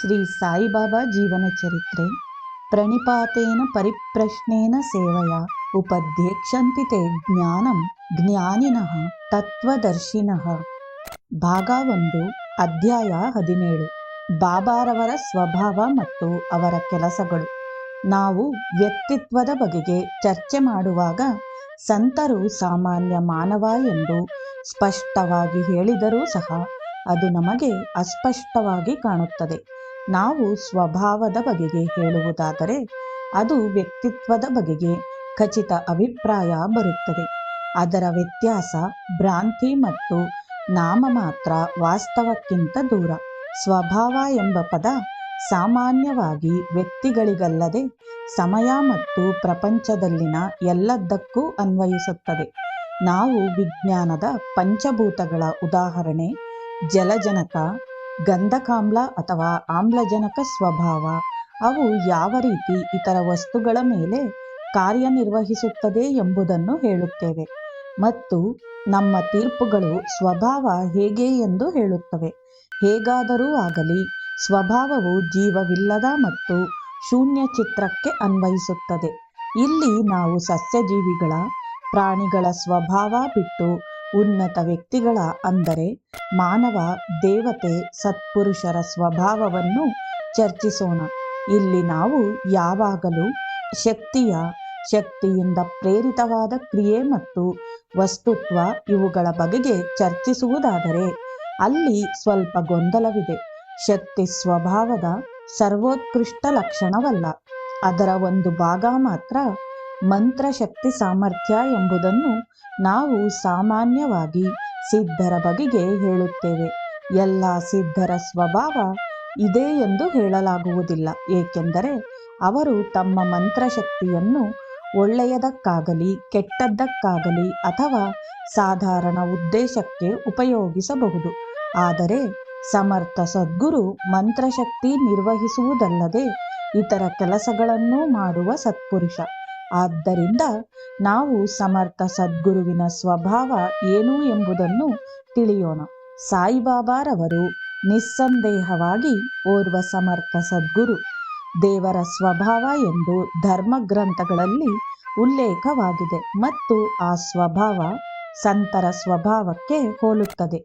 ಶ್ರೀ ಸಾಯಿಬಾಬಾ ಜೀವನ ಚರಿತ್ರೆ. ಪ್ರಣಿಪಾತೇನ ಪರಿಪ್ರಶ್ನೇನ ಸೇವೆಯ ಉಪಧ್ಯಕ್ಷಂತಿ ತೇ ಜ್ಞಾನಂ ಜ್ಞಾನಿನಃ ತತ್ವದರ್ಶಿನಃ. ಭಾಗ ಒಂದು ಅಧ್ಯಾಯ ಹದಿನೇಳು. ಬಾಬಾರವರ ಸ್ವಭಾವ ಮತ್ತು ಅವರ ಕೆಲಸಗಳು. ನಾವು ವ್ಯಕ್ತಿತ್ವದ ಬಗೆಗೆ ಚರ್ಚೆ ಮಾಡುವಾಗ ಸಂತರು ಸಾಮಾನ್ಯ ಮಾನವ ಎಂದು ಸ್ಪಷ್ಟವಾಗಿ ಹೇಳಿದರೂ ಸಹ ಅದು ನಮಗೆ ಅಸ್ಪಷ್ಟವಾಗಿ ಕಾಣುತ್ತದೆ. ನಾವು ಸ್ವಭಾವದ ಬಗೆಗೆ ಹೇಳುವುದಾದರೆ ಅದು ವ್ಯಕ್ತಿತ್ವದ ಬಗೆಗೆ ಖಚಿತ ಅಭಿಪ್ರಾಯ ಬರುತ್ತದೆ. ಅದರ ವ್ಯತ್ಯಾಸ ಭ್ರಾಂತಿ ಮತ್ತು ನಾಮ ಮಾತ್ರ ವಾಸ್ತವಕ್ಕಿಂತ ದೂರ. ಸ್ವಭಾವ ಎಂಬ ಪದ ಸಾಮಾನ್ಯವಾಗಿ ವ್ಯಕ್ತಿಗಳಿಗಲ್ಲದೆ ಸಮಯ ಮತ್ತು ಪ್ರಪಂಚದಲ್ಲಿನ ಎಲ್ಲದಕ್ಕೂ ಅನ್ವಯಿಸುತ್ತದೆ. ನಾವು ವಿಜ್ಞಾನದ ಪಂಚಭೂತಗಳ ಉದಾಹರಣೆ, ಜಲಜನಕ ಗಂಧಕಾಮ್ಲ ಅಥವಾ ಆಮ್ಲಜನಕ ಸ್ವಭಾವ, ಅವು ಯಾವ ರೀತಿ ಇತರ ವಸ್ತುಗಳ ಮೇಲೆ ಕಾರ್ಯನಿರ್ವಹಿಸುತ್ತದೆ ಎಂಬುದನ್ನು ಹೇಳುತ್ತೇವೆ ಮತ್ತು ನಮ್ಮ ತೀರ್ಪುಗಳು ಸ್ವಭಾವ ಹೇಗೆ ಎಂದು ಹೇಳುತ್ತವೆ. ಹೇಗಾದರೂ ಆಗಲಿ, ಸ್ವಭಾವವು ಜೀವವಿಲ್ಲದ ಮತ್ತು ಶೂನ್ಯ ಚಿತ್ರಕ್ಕೆ ಅನ್ವಯಿಸುತ್ತದೆ. ಇಲ್ಲಿ ನಾವು ಸಸ್ಯಜೀವಿಗಳ ಪ್ರಾಣಿಗಳ ಸ್ವಭಾವ ಬಿಟ್ಟು ಉನ್ನತ ವ್ಯಕ್ತಿಗಳ ಅಂದರೆ ಮಾನವ ದೇವತೆ ಸತ್ಪುರುಷರ ಸ್ವಭಾವವನ್ನು ಚರ್ಚಿಸೋಣ. ಇಲ್ಲಿ ನಾವು ಯಾವಾಗಲೂ ಶಕ್ತಿಯ, ಶಕ್ತಿಯಿಂದ ಪ್ರೇರಿತವಾದ ಕ್ರಿಯೆ ಮತ್ತು ವಸ್ತುತ್ವ ಇವುಗಳ ಬಗೆಗೆ ಚರ್ಚಿಸುವುದಾದರೆ ಅಲ್ಲಿ ಸ್ವಲ್ಪ ಗೊಂದಲವಿದೆ. ಶಕ್ತಿ ಸ್ವಭಾವದ ಸರ್ವೋತ್ಕೃಷ್ಟ ಲಕ್ಷಣವಲ್ಲ. ಅದರ ಒಂದು ಭಾಗ ಮಾತ್ರ ಮಂತ್ರಶಕ್ತಿ ಸಾಮರ್ಥ್ಯ ಎಂಬುದನ್ನು ನಾವು ಸಾಮಾನ್ಯವಾಗಿ ಸಿದ್ಧರ ಬಗೆಗೆ ಹೇಳುತ್ತೇವೆ. ಎಲ್ಲ ಸಿದ್ಧರ ಸ್ವಭಾವ ಇದೆ ಎಂದು ಹೇಳಲಾಗುವುದಿಲ್ಲ. ಏಕೆಂದರೆ ಅವರು ತಮ್ಮ ಮಂತ್ರಶಕ್ತಿಯನ್ನು ಒಳ್ಳೆಯದಕ್ಕಾಗಲಿ, ಕೆಟ್ಟದ್ದಕ್ಕಾಗಲಿ ಅಥವಾ ಸಾಧಾರಣ ಉದ್ದೇಶಕ್ಕೆ ಉಪಯೋಗಿಸಬಹುದು. ಆದರೆ ಸಮರ್ಥ ಸದ್ಗುರು ಮಂತ್ರಶಕ್ತಿ ನಿರ್ವಹಿಸುವುದಲ್ಲದೆ ಇತರ ಕೆಲಸಗಳನ್ನೂ ಮಾಡುವ ಸತ್ಪುರುಷ. ಆದ್ದರಿಂದ ನಾವು ಸಮರ್ಥ ಸದ್ಗುರುವಿನ ಸ್ವಭಾವ ಏನು ಎಂಬುದನ್ನು ತಿಳಿಯೋಣ. ಸಾಯಿಬಾಬಾರವರು ನಿಸ್ಸಂದೇಹವಾಗಿ ಓರ್ವ ಸಮರ್ಥ ಸದ್ಗುರು. ದೇವರ ಸ್ವಭಾವ ಎಂದು ಧರ್ಮ ಗ್ರಂಥಗಳಲ್ಲಿ ಉಲ್ಲೇಖವಾಗಿದೆ ಮತ್ತು ಆ ಸ್ವಭಾವ ಸಂತರ ಸ್ವಭಾವಕ್ಕೆ ಹೋಲುತ್ತದೆ.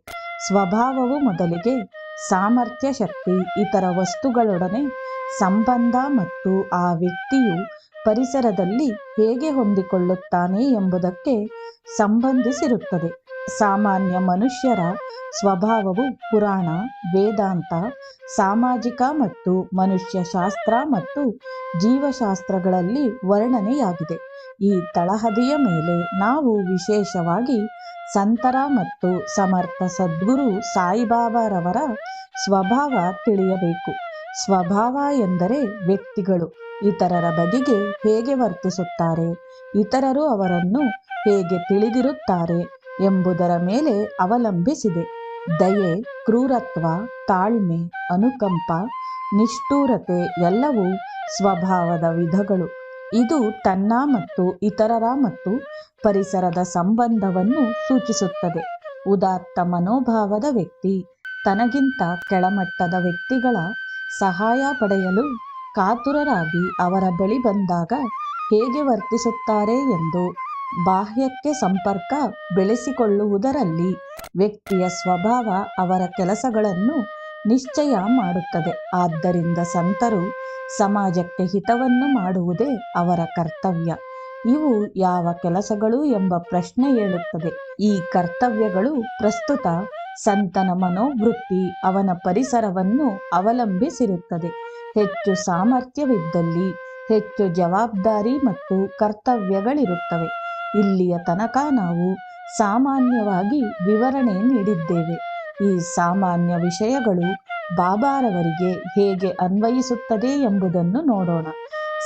ಸ್ವಭಾವವು ಮೊದಲಿಗೆ ಸಾಮರ್ಥ್ಯ ಶಕ್ತಿ ಇತರ ವಸ್ತುಗಳೊಡನೆ ಸಂಬಂಧ ಮತ್ತು ಆ ವ್ಯಕ್ತಿಯು ಪರಿಸರದಲ್ಲಿ ಹೇಗೆ ಹೊಂದಿಕೊಳ್ಳುತ್ತಾನೆ ಎಂಬುದಕ್ಕೆ ಸಂಬಂಧಿಸಿರುತ್ತದೆ. ಸಾಮಾನ್ಯ ಮನುಷ್ಯರ ಸ್ವಭಾವವು ಪುರಾಣ, ವೇದಾಂತ, ಸಾಮಾಜಿಕ ಮತ್ತು ಮನುಷ್ಯಶಾಸ್ತ್ರ ಮತ್ತು ಜೀವಶಾಸ್ತ್ರಗಳಲ್ಲಿ ವರ್ಣನೆಯಾಗಿದೆ. ಈ ತಳಹದಿಯ ಮೇಲೆ ನಾವು ವಿಶೇಷವಾಗಿ ಸಂತರ ಮತ್ತು ಸಮರ್ಥ ಸದ್ಗುರು ಸಾಯಿಬಾಬಾರವರ ಸ್ವಭಾವ ತಿಳಿಯಬೇಕು. ಸ್ವಭಾವ ಎಂದರೆ ವ್ಯಕ್ತಿಗಳು. ಇತರರ ಬಗೆಗೆ ಹೇಗೆ ವರ್ತಿಸುತ್ತಾರೆ? ಇತರರು ಅವರನ್ನು ಹೇಗೆ ತಿಳಿದಿರುತ್ತಾರೆ ಎಂಬುದರ ಮೇಲೆ ಅವಲಂಬಿಸಿದೆ. ದಯೆ, ಕ್ರೂರತ್ವ, ತಾಳ್ಮೆ, ಅನುಕಂಪ, ನಿಷ್ಠೂರತೆ ಎಲ್ಲವೂ ಸ್ವಭಾವದ ವಿಧಗಳು. ಇದು ತನ್ನ ಮತ್ತು ಇತರರ ಮತ್ತು ಪರಿಸರದ ಸಂಬಂಧವನ್ನು ಸೂಚಿಸುತ್ತದೆ. ಉದಾತ್ತ ಮನೋಭಾವದ ವ್ಯಕ್ತಿ, ತನಗಿಂತ ಕೆಳಮಟ್ಟದ ವ್ಯಕ್ತಿಗಳ ಸಹಾಯ ಪಡೆಯಲು ಕಾತುರರಾಗಿ ಅವರ ಬಳಿ ಬಂದಾಗ ಹೇಗೆ ವರ್ತಿಸುತ್ತಾರೆ ಎಂದು ಬಾಹ್ಯಕ್ಕೆ ಸಂಪರ್ಕ ಬೆಳೆಸಿಕೊಳ್ಳುವುದರಲ್ಲಿ ವ್ಯಕ್ತಿಯ ಸ್ವಭಾವ ಅವರ ಕೆಲಸಗಳನ್ನು ನಿಶ್ಚಯ ಮಾಡುತ್ತದೆ. ಆದ್ದರಿಂದ ಸಂತರು ಸಮಾಜಕ್ಕೆ ಹಿತವನ್ನು ಮಾಡುವುದೇ ಅವರ ಕರ್ತವ್ಯ. ಇವು ಯಾವ ಕೆಲಸಗಳು ಎಂಬ ಪ್ರಶ್ನೆ ಏಳುತ್ತದೆ. ಈ ಕರ್ತವ್ಯಗಳು ಪ್ರಸ್ತುತ ಸಂತನ ಮನೋವೃತ್ತಿ ಅವನ ಪರಿಸರವನ್ನು ಅವಲಂಬಿಸಿರುತ್ತದೆ. ಹೆಚ್ಚು ಸಾಮರ್ಥ್ಯವಿದ್ದಲ್ಲಿ ಹೆಚ್ಚು ಜವಾಬ್ದಾರಿ ಮತ್ತು ಕರ್ತವ್ಯಗಳಿರುತ್ತವೆ. ಇಲ್ಲಿಯ ತನಕ ನಾವು ಸಾಮಾನ್ಯವಾಗಿ ವಿವರಣೆ ನೀಡಿದ್ದೇವೆ. ಈ ಸಾಮಾನ್ಯ ವಿಷಯಗಳು ಬಾಬಾರವರಿಗೆ ಹೇಗೆ ಅನ್ವಯಿಸುತ್ತದೆ ಎಂಬುದನ್ನು ನೋಡೋಣ.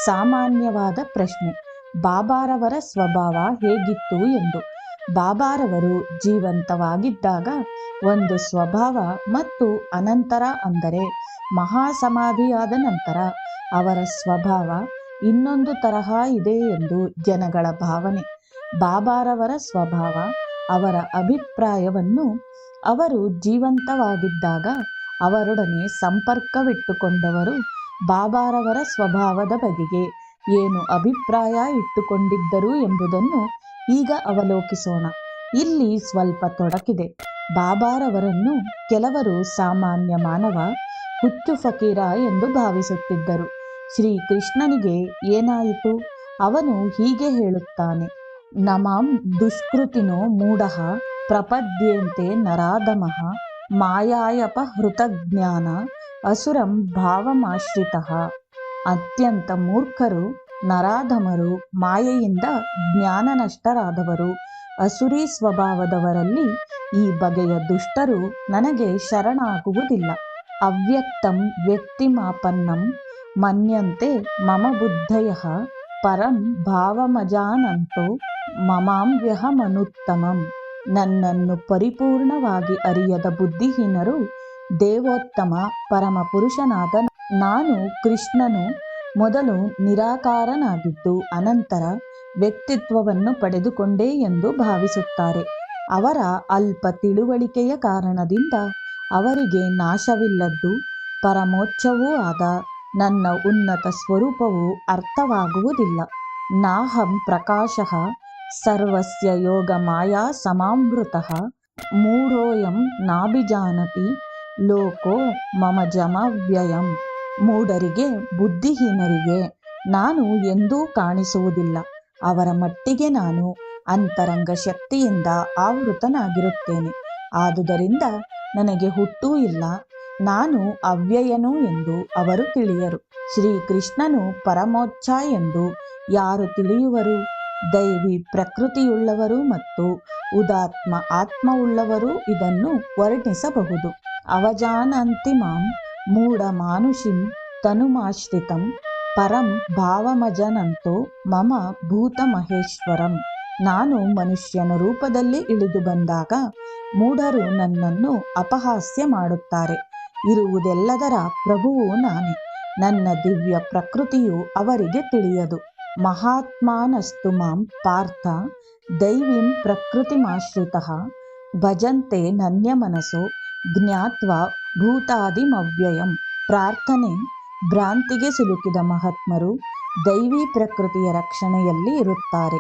ಸಾಮಾನ್ಯವಾದ ಪ್ರಶ್ನೆ, ಬಾಬಾರವರ ಸ್ವಭಾವ ಹೇಗಿತ್ತು ಎಂದು. ಬಾಬಾರವರು ಜೀವಂತವಾಗಿದ್ದಾಗ ಒಂದು ಸ್ವಭಾವ ಮತ್ತು ಅನಂತರ ಅಂದರೆ ಮಹಾಸಮಾಧಿಯಾದ ನಂತರ ಅವರ ಸ್ವಭಾವ ಇನ್ನೊಂದು ತರಹ ಇದೆ ಎಂದು ಜನಗಳ ಭಾವನೆ. ಬಾಬಾರವರ ಸ್ವಭಾವ, ಅವರ ಅಭಿಪ್ರಾಯವನ್ನು ಅವರು ಜೀವಂತವಾಗಿದ್ದಾಗ ಅವರೊಡನೆ ಸಂಪರ್ಕವಿಟ್ಟುಕೊಂಡವರು ಬಾಬಾರವರ ಸ್ವಭಾವದ ಬಗೆಗೆ ಏನು ಅಭಿಪ್ರಾಯ ಇಟ್ಟುಕೊಂಡಿದ್ದರು ಎಂಬುದನ್ನು ಈಗ ಅವಲೋಕಿಸೋಣ. ಇಲ್ಲಿ ಸ್ವಲ್ಪ ತೊಡಕಿದೆ. ಬಾಬಾರವರನ್ನು ಕೆಲವರು ಸಾಮಾನ್ಯ ಮಾನವ ಹುಚ್ಚು ಫಕೀರ ಎಂದು ಭಾವಿಸುತ್ತಿದ್ದರು. ಶ್ರೀ ಕೃಷ್ಣನಿಗೆ ಏನಾಯಿತು? ಅವನು ಹೀಗೆ ಹೇಳುತ್ತಾನೆ, ನಮಾಂ ದುಷ್ಕೃತಿನೋ ಮೂಢ ಪ್ರಪದ್ಯಂತೆ ನರಾಧಮಃ ಮಾಯಾಯಪಹೃತಜ್ಞಾನ ಅಸುರಂ ಭಾವಮಾಶ್ರಿತಃ. ಅತ್ಯಂತ ಮೂರ್ಖರು, ನರಾಧಮರು, ಮಾಯೆಯಿಂದ ಜ್ಞಾನನಷ್ಟರಾದವರು, ಅಸುರಿ ಸ್ವಭಾವದವರಲ್ಲಿ ಈ ಬಗೆಯ ದುಷ್ಟರು ನನಗೆ ಶರಣಾಗುವುದಿಲ್ಲ. ಅವ್ಯಕ್ತಂ ವ್ಯಕ್ತಿಮಾಪನ್ನಂ ಮನ್ಯಂತೆ ಮಮ ಬುದ್ಧಯಃ ಪರಂ ಭಾವಮಜಾನಂತೋ ಮಮಾಂವ್ಯಹಮನುತ್ತಮಂ ನನ್ನನ್ನು ಪರಿಪೂರ್ಣವಾಗಿ ಅರಿಯದ ಬುದ್ಧಿಹೀನರು ದೇವೋತ್ತಮ ಪರಮ ಪುರುಷನಾದ ನಾನು ಕೃಷ್ಣನು ಮೊದಲು ನಿರಾಕಾರನಾಗಿದ್ದು ಅನಂತರ ವ್ಯಕ್ತಿತ್ವವನ್ನು ಪಡೆದುಕೊಂಡೆ ಎಂದು ಭಾವಿಸುತ್ತಾರೆ. ಅವರ ಅಲ್ಪ ತಿಳುವಳಿಕೆಯ ಕಾರಣದಿಂದ ಅವರಿಗೆ ನಾಶವಿಲ್ಲದ್ದು ಪರಮೋಚ್ಚವೂ ಆದ ನನ್ನ ಉನ್ನತ ಸ್ವರೂಪವು ಅರ್ಥವಾಗುವುದಿಲ್ಲ. ನಾಹಂ ಪ್ರಕಾಶಃ ಸರ್ವಸ್ಯ ಯೋಗ ಮಾಯಾ ಸಮಾವೃತಃ ಮೂಢೋಯಂ ನಾಭಿಜಾನತಿ ಲೋಕೋ ಮಮ ಜಮವ್ಯಯಂ ಮೂಢರಿಗೆ, ಬುದ್ಧಿಹೀನರಿಗೆ ನಾನು ಎಂದೂ ಕಾಣಿಸುವುದಿಲ್ಲ. ಅವರ ಮಟ್ಟಿಗೆ ನಾನು ಅಂತರಂಗ ಶಕ್ತಿಯಿಂದ ಆವೃತನಾಗಿರುತ್ತೇನೆ. ಆದುದರಿಂದ ನನಗೆ ಹುಟ್ಟೂ ಇಲ್ಲ. ನಾನು ಅವ್ಯಯನು ಎಂದು ಅವರು ತಿಳಿಯರು. ಶ್ರೀಕೃಷ್ಣನು ಪರಮೋಚ್ಛ ಎಂದು ಯಾರು ತಿಳಿಯುವರು? ದೈವಿ ಪ್ರಕೃತಿಯುಳ್ಳವರು ಮತ್ತು ಉದಾತ್ಮ ಆತ್ಮವುಳ್ಳವರು ಇದನ್ನು ವರ್ಣಿಸಬಹುದು. ಅವಜಾನಂತಿಮಾಂ ಮೂಢ ಮಾನುಷಿಂ ತನುಮಾಶ್ರಿತಂ ಪರಂ ಭಾವಮಜನಂತೋ ಮಮ ಭೂತಮಹೇಶ್ವರಂ. ನಾನು ಮನುಷ್ಯನ ರೂಪದಲ್ಲಿ ಇಳಿದು ಬಂದಾಗ ಮೂಢರು ನನ್ನನ್ನು ಅಪಹಾಸ್ಯ ಮಾಡುತ್ತಾರೆ. ಇರುವುದೆಲ್ಲದರ ಪ್ರಭುವು ನಾನೇ. ನನ್ನ ದಿವ್ಯ ಪ್ರಕೃತಿಯು ಅವರಿಗೆ ತಿಳಿಯದು. ಮಹಾತ್ಮಾನಸ್ತು ಮಾಂ ಪಾರ್ಥ ದೈವೀಂ ಪ್ರಕೃತಿಮಾಶ್ರಿತಃ. ಭಜಂತೆ ನನ್ಯ ಮನಸ್ಸು ಜ್ಞಾತ್ವ ಭೂತಾದಿಮವ್ಯಯಂ. ಪ್ರಾರ್ಥನೆ ಭ್ರಾಂತಿಗೆ ಸಿಲುಕಿದ ಮಹಾತ್ಮರು ದೈವಿ ಪ್ರಕೃತಿಯ ರಕ್ಷಣೆಯಲ್ಲಿ ಇರುತ್ತಾರೆ.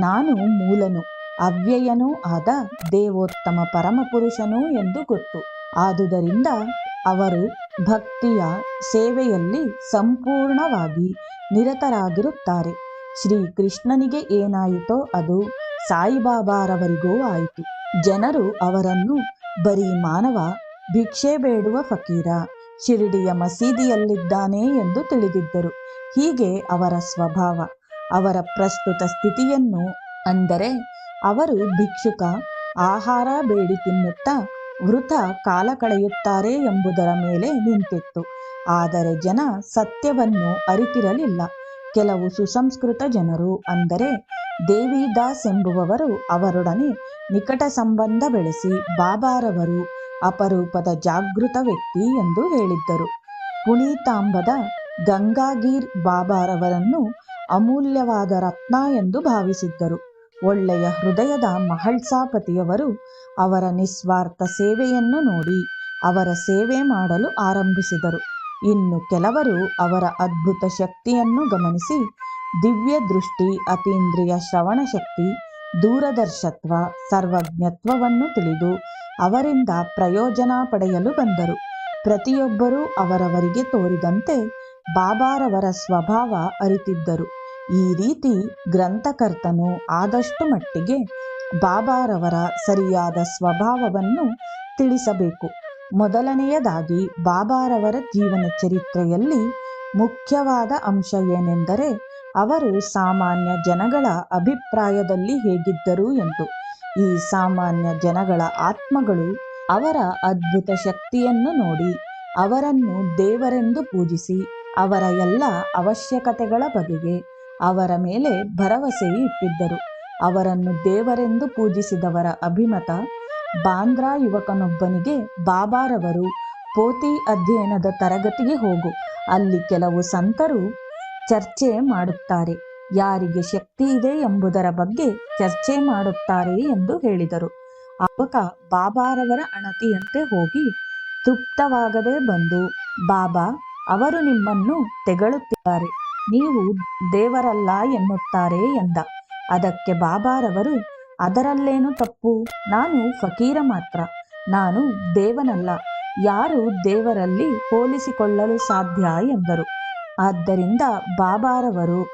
ನಾನು ಮೂಲನು. ಅವ್ಯಯನೂ ಆದ ದೇವೋತ್ತಮ ಪರಮಪುರುಷನೂ ಎಂದು ಗೊತ್ತು. ಆದುದರಿಂದ ಅವರು ಭಕ್ತಿಯ ಸೇವೆಯಲ್ಲಿ ಸಂಪೂರ್ಣವಾಗಿ ನಿರತರಾಗಿರುತ್ತಾರೆ. ಶ್ರೀ ಕೃಷ್ಣನಿಗೆ ಏನಾಯಿತೋ ಅದು ಸಾಯಿಬಾಬಾರವರಿಗೂ ಆಯಿತು. ಜನರು ಅವರನ್ನು, ಬರೀ ಮಾನವ, ಭಿಕ್ಷೆ ಬೇಡುವ ಫಕೀರ, ಶಿರಡಿಯ ಮಸೀದಿಯಲ್ಲಿದ್ದಾನೆ ಎಂದು ತಿಳಿದಿದ್ದರು. ಹೀಗೆ ಅವರ ಸ್ವಭಾವ, ಅವರ ಪ್ರಸ್ತುತ ಸ್ಥಿತಿಯನ್ನು ಅಂದರೆ ಅವರು ಭಿಕ್ಷುಕ, ಆಹಾರ ಬೇಡಿ ತಿನ್ನುತ್ತಾ ವೃತ ಕಾಲ ಕಳೆಯುತ್ತಾರೆ ಎಂಬುದರ ಮೇಲೆ ನಿಂತಿತ್ತು. ಆದರೆ ಜನ ಸತ್ಯವನ್ನು ಅರಿತಿರಲಿಲ್ಲ. ಕೆಲವು ಸುಸಂಸ್ಕೃತ ಜನರು ಅಂದರೆ ದೇವಿದಾಸ್ ಎಂಬುವವರು ಅವರೊಡನೆ ನಿಕಟ ಸಂಬಂಧ ಬೆಳೆಸಿ ಬಾಬಾರವರು ಅಪರೂಪದ ಜಾಗೃತ ವ್ಯಕ್ತಿ ಎಂದು ಹೇಳಿದ್ದರು. ಪುನೀತಾಂಬದ ಗಂಗಾಗೀರ್ ಬಾಬಾರವರನ್ನು ಅಮೂಲ್ಯವಾದ ರತ್ನ ಎಂದು ಭಾವಿಸಿದ್ದರು. ಒಳ್ಳೆಯ ಹೃದಯದ ಮಹಳ್ಸಾಪತಿಯವರು ಅವರ ನಿಸ್ವಾರ್ಥ ಸೇವೆಯನ್ನು ನೋಡಿ ಅವರ ಸೇವೆ ಮಾಡಲು ಆರಂಭಿಸಿದರು. ಇನ್ನು ಕೆಲವರು ಅವರ ಅದ್ಭುತ ಶಕ್ತಿಯನ್ನು ಗಮನಿಸಿ ದಿವ್ಯ ದೃಷ್ಟಿ ಅತೀಂದ್ರಿಯ ಶ್ರವಣ ಶಕ್ತಿ ದೂರದರ್ಶತ್ವ, ಸರ್ವಜ್ಞತ್ವವನ್ನು ತಿಳಿದು ಅವರಿಂದ ಪ್ರಯೋಜನ ಪಡೆಯಲು ಬಂದರು. ಪ್ರತಿಯೊಬ್ಬರೂ ಅವರವರಿಗೆ ತೋರಿದಂತೆ ಬಾಬಾರವರ ಸ್ವಭಾವ ಅರಿತಿದ್ದರು. ಈ ರೀತಿ ಗ್ರಂಥಕರ್ತನು ಆದಷ್ಟು ಮಟ್ಟಿಗೆ ಬಾಬಾರವರ ಸರಿಯಾದ ಸ್ವಭಾವವನ್ನು ತಿಳಿಸಬೇಕು. ಮೊದಲನೆಯದಾಗಿ ಬಾಬಾರವರ ಜೀವನ ಚರಿತ್ರೆಯಲ್ಲಿ ಮುಖ್ಯವಾದ ಅಂಶ ಏನೆಂದರೆ ಅವರು ಸಾಮಾನ್ಯ ಜನಗಳ ಅಭಿಪ್ರಾಯದಲ್ಲಿ ಹೇಗಿದ್ದರು ಎಂದು. ಈ ಸಾಮಾನ್ಯ ಜನಗಳ ಆತ್ಮಗಳು ಅವರ ಅದ್ಭುತ ಶಕ್ತಿಯನ್ನು ನೋಡಿ ಅವರನ್ನು ದೇವರೆಂದು ಪೂಜಿಸಿ ಅವರ ಎಲ್ಲ ಅವಶ್ಯಕತೆಗಳ ಬಗೆಗೆ ಅವರ ಮೇಲೆ ಭರವಸೆ ಇಟ್ಟಿದ್ದರು. ಅವರನ್ನು ದೇವರೆಂದು ಪೂಜಿಸಿದವರ ಅಭಿಮತ, ಬಾಂದ್ರಾ ಯುವಕನೊಬ್ಬನಿಗೆ ಬಾಬಾರವರು ಪೋತಿ ಅಧ್ಯಯನದ ತರಗತಿಗೆ ಹೋಗು. ಅಲ್ಲಿ ಕೆಲವು ಸಂತರು ಚರ್ಚೆ ಮಾಡುತ್ತಾರೆ. ಯಾರಿಗೆ ಶಕ್ತಿ ಇದೆ ಎಂಬುದರ ಬಗ್ಗೆ ಚರ್ಚೆ ಮಾಡುತ್ತಾರೆ ಎಂದು ಹೇಳಿದರು. ಅವಕ ಬಾಬಾರವರ ಅಣತಿಯಂತೆ ಹೋಗಿ ತೃಪ್ತವಾಗದೆ ಬಂದು, ಬಾಬಾ, ಅವರು ನಿಮ್ಮನ್ನು ತೆಗಳುತ್ತಿದ್ದಾರೆ. ನೀವು ದೇವರಲ್ಲ ಎನ್ನುತ್ತಾರೆ ಎಂದ. ಅದಕ್ಕೆ ಬಾಬಾರವರು, ಅದರಲ್ಲೇನು ತಪ್ಪು? ನಾನು ಫಕೀರ ಮಾತ್ರ. ನಾನು ದೇವನಲ್ಲ. ಯಾರು ದೇವರಲ್ಲಿ ಹೋಲಿಸಿಕೊಳ್ಳಲು ಸಾಧ್ಯ? ಎಂದರು. ಆದ್ದರಿಂದ ಬಾಬಾರವರು,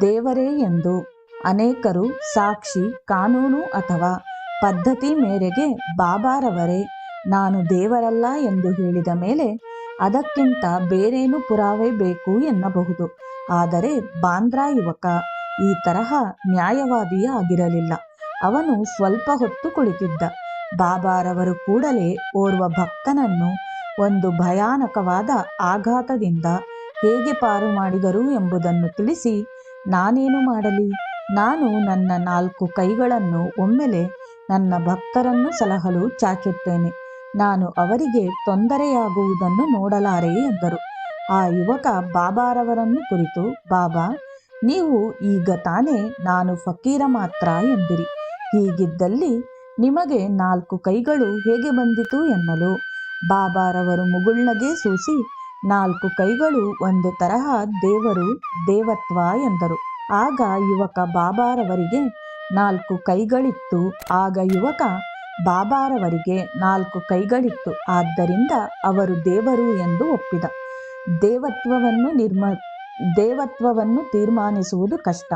ದೇವರೇ ಎಂದು ಅನೇಕರು ಸಾಕ್ಷಿ, ಕಾನೂನು ಅಥವಾ ಪದ್ಧತಿ ಮೇರೆಗೆ ಬಾಬಾರವರೇ, ನಾನು ದೇವರಲ್ಲ ಎಂದು ಹೇಳಿದ ಮೇಲೆ ಅದಕ್ಕಿಂತ ಬೇರೇನು ಪುರಾವೆ ಬೇಕು ಎನ್ನಬಹುದು. ಆದರೆ ಬಾಂದ್ರಾ ಯುವಕ ಈ ತರಹ ನ್ಯಾಯವಾದಿಯ ಆಗಿರಲಿಲ್ಲ. ಅವನು ಸ್ವಲ್ಪ ಹೊತ್ತು ಕುಳಿತಿದ್ದ. ಬಾಬಾರವರು ಕೂಡಲೇ ಓರ್ವ ಭಕ್ತನನ್ನು ಒಂದು ಭಯಾನಕವಾದ ಆಘಾತದಿಂದ ಹೇಗೆ ಪಾರು ಮಾಡಿದರು ಎಂಬುದನ್ನು ತಿಳಿಸಿ, ನಾನೇನು ಮಾಡಲಿ? ನಾನು ನನ್ನ ನಾಲ್ಕು ಕೈಗಳನ್ನು ಒಮ್ಮೆಲೆ ನನ್ನ ಭಕ್ತರನ್ನು ಸಲಹಲು ಚಾಚುತ್ತೇನೆ. ನಾನು ಅವರಿಗೆ ತೊಂದರೆಯಾಗುವುದನ್ನು ನೋಡಲಾರೆ ಎಂದರು. ಆ ಯುವಕ ಬಾಬಾರವರನ್ನು ಕುರಿತು, ಬಾಬಾ, ನೀವು ಈಗ ತಾನೇ ನಾನು ಫಕೀರ ಮಾತ್ರ ಎಂದಿರಿ. ಹೀಗಿದ್ದಲ್ಲಿ ನಿಮಗೆ ನಾಲ್ಕು ಕೈಗಳು ಹೇಗೆ ಬಂದಿತು ಎನ್ನಲು ಬಾಬಾರವರು ಮುಗುಳ್ನಗೆ ಸೂಸಿ, ನಾಲ್ಕು ಕೈಗಳು ಒಂದು ತರಹ ದೇವರು, ದೇವತ್ವ ಎಂದರು. ಆಗ ಯುವಕ ಬಾಬಾರವರಿಗೆ ನಾಲ್ಕು ಕೈಗಳಿತ್ತು. ಆಗ ಯುವಕ ಬಾಬಾರವರಿಗೆ ನಾಲ್ಕು ಕೈಗಳಿತ್ತು. ಆದ್ದರಿಂದ ಅವರು ದೇವರು ಎಂದು ಒಪ್ಪಿದ. ದೇವತ್ವವನ್ನು ನಿರ್ಮ, ದೇವತ್ವವನ್ನು ತೀರ್ಮಾನಿಸುವುದು ಕಷ್ಟ.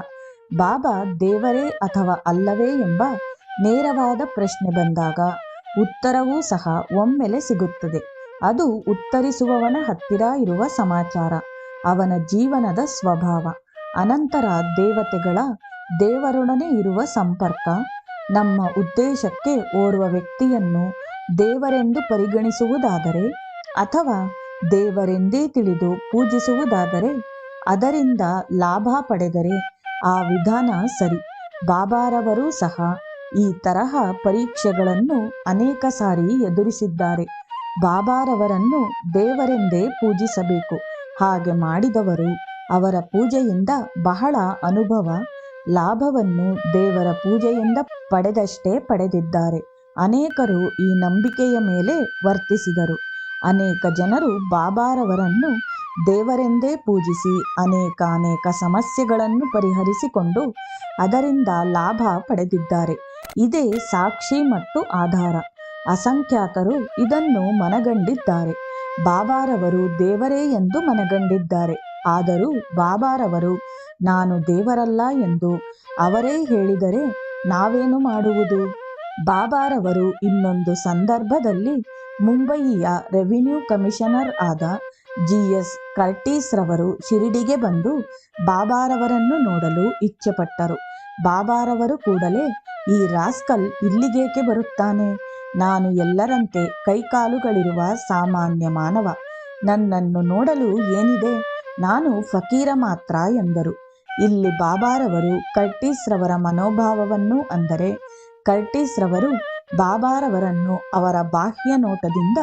ಬಾಬಾ ದೇವರೇ ಅಥವಾ ಅಲ್ಲವೇ ಎಂಬ ನೇರವಾದ ಪ್ರಶ್ನೆ ಬಂದಾಗ ಉತ್ತರವೂ ಸಹ ಒಮ್ಮೆಲೆ ಸಿಗುತ್ತದೆ. ಅದು ಉತ್ತರಿಸುವವನ ಹತ್ತಿರ ಇರುವ ಸಮಾಚಾರ, ಅವನ ಜೀವನದ ಸ್ವಭಾವ, ಅನಂತರ ದೇವತೆಗಳ ದೇವರೊಡನೆ ಇರುವ ಸಂಪರ್ಕ, ನಮ್ಮ ಉದ್ದೇಶಕ್ಕೆ ಓರ್ವ ವ್ಯಕ್ತಿಯನ್ನು ದೇವರೆಂದು ಪರಿಗಣಿಸುವುದಾದರೆ ಅಥವಾ ದೇವರೆಂದೇ ತಿಳಿದು ಪೂಜಿಸುವುದಾದರೆ ಅದರಿಂದ ಲಾಭ ಪಡೆದರೆ ಆ ವಿಧಾನ ಸರಿ. ಬಾಬಾರವರೂ ಸಹ ಈ ತರಹ ಪರೀಕ್ಷೆಗಳನ್ನು ಅನೇಕ ಸಾರಿ ಎದುರಿಸಿದ್ದಾರೆ. ಬಾಬಾರವರನ್ನು ದೇವರೆಂದೇ ಪೂಜಿಸಬೇಕು. ಹಾಗೆ ಮಾಡಿದವರು ಅವರ ಪೂಜೆಯಿಂದ ಬಹಳ ಅನುಭವ, ಲಾಭವನ್ನು ದೇವರ ಪೂಜೆಯಿಂದ ಪಡೆದಷ್ಟೇ ಪಡೆದಿದ್ದಾರೆ. ಅನೇಕರು ಈ ನಂಬಿಕೆಯ ಮೇಲೆ ವರ್ತಿಸಿದರು. ಅನೇಕ ಜನರು ಬಾಬಾರವರನ್ನು ದೇವರೆಂದೇ ಪೂಜಿಸಿ ಅನೇಕ ಅನೇಕ ಸಮಸ್ಯೆಗಳನ್ನು ಪರಿಹರಿಸಿಕೊಂಡು ಅದರಿಂದ ಲಾಭ ಪಡೆದಿದ್ದಾರೆ. ಇದೇ ಸಾಕ್ಷಿ ಮತ್ತು ಆಧಾರ. ಅಸಂಖ್ಯಾತರು ಇದನ್ನು ಮನಗಂಡಿದ್ದಾರೆ. ಬಾಬಾರವರು ದೇವರೇ ಎಂದು ಮನಗಂಡಿದ್ದಾರೆ. ಆದರೂ ಬಾಬಾರವರು, ನಾನು ದೇವರಲ್ಲ ಎಂದು ಅವರೇ ಹೇಳಿದರೆ ನಾವೇನು ಮಾಡುವುದು? ಬಾಬಾರವರು ಇನ್ನೊಂದು ಸಂದರ್ಭದಲ್ಲಿ ಮುಂಬಯಿಯ ರೆವಿನ್ಯೂ ಕಮಿಷನರ್ ಆದ ಜಿ ಎಸ್ ಕರ್ಟೀಸ್ ರವರು ಶಿರಿಡಿಗೆ ಬಂದು ಬಾಬಾರವರನ್ನು ನೋಡಲು ಇಚ್ಛೆಪಟ್ಟರು. ಬಾಬಾರವರು ಕೂಡಲೇ, ಈ ರಾಸ್ಕಲ್ ಇಲ್ಲಿಗೇಕೆ ಬರುತ್ತಾನೆ? ನಾನು ಎಲ್ಲರಂತೆ ಕೈಕಾಲುಗಳಿರುವ ಸಾಮಾನ್ಯ ಮಾನವ. ನನ್ನನ್ನು ನೋಡಲು ಏನಿದೆ? ನಾನು ಫಕೀರ ಮಾತ್ರ ಎಂದರು. ಇಲ್ಲಿ ಬಾಬಾರವರು ಕರ್ಟೀಸ್ ರವರ ಮನೋಭಾವವನ್ನು ಅಂದರೆ, ಕರ್ಟೀಸ್ ರವರು ಬಾಬಾರವರನ್ನು ಅವರ ಬಾಹ್ಯ ನೋಟದಿಂದ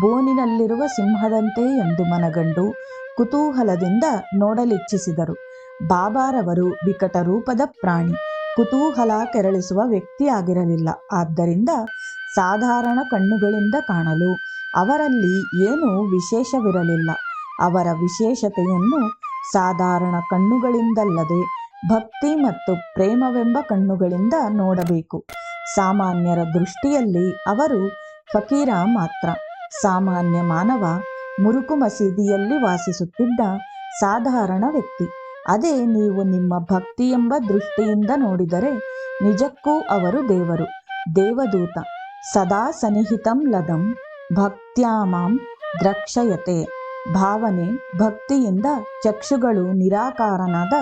ಬೋನಿನಲ್ಲಿರುವ ಸಿಂಹದಂತೆ ಎಂದು ಮನಗಂಡು ಕುತೂಹಲದಿಂದ ನೋಡಲಿಚ್ಛಿಸಿದರು. ಬಾಬಾರವರು ವಿಕಟ ರೂಪದ ಪ್ರಾಣಿ, ಕುತೂಹಲ ಕೆರಳಿಸುವ ವ್ಯಕ್ತಿಯಾಗಿರಲಿಲ್ಲ. ಆದ್ದರಿಂದ ಸಾಧಾರಣ ಕಣ್ಣುಗಳಿಂದ ಕಾಣಲು ಅವರಲ್ಲಿ ಏನೂ ವಿಶೇಷವಿರಲಿಲ್ಲ. ಅವರ ವಿಶೇಷತೆಯನ್ನು ಸಾಧಾರಣ ಕಣ್ಣುಗಳಿಂದಲ್ಲದೆ ಭಕ್ತಿ ಮತ್ತು ಪ್ರೇಮವೆಂಬ ಕಣ್ಣುಗಳಿಂದ ನೋಡಬೇಕು. ಸಾಮಾನ್ಯರ ದೃಷ್ಟಿಯಲ್ಲಿ ಅವರು ಫಕೀರ ಮಾತ್ರ. ಸಾಮಾನ್ಯ ಮಾನವ ಮುರುಕು ಮಸೀದಿಯಲ್ಲಿ ವಾಸಿಸುತ್ತಿದ್ದ ಸಾಧಾರಣ ವ್ಯಕ್ತಿ. ಅದೇ ನೀವು ನಿಮ್ಮ ಭಕ್ತಿ ಎಂಬ ದೃಷ್ಟಿಯಿಂದ ನೋಡಿದರೆ ನಿಜಕ್ಕೂ ಅವರು ದೇವರು, ದೇವದೂತ. ಸದಾ ಸನಿಹಿತಂ ಲದಂ ಭಕ್ತ್ಯಾಮಾಂ ದ್ರಕ್ಷಯತೆ. ಭಾವನೆ, ಭಕ್ತಿಯಿಂದ ಚಕ್ಷುಗಳು ನಿರಾಕಾರನಾದ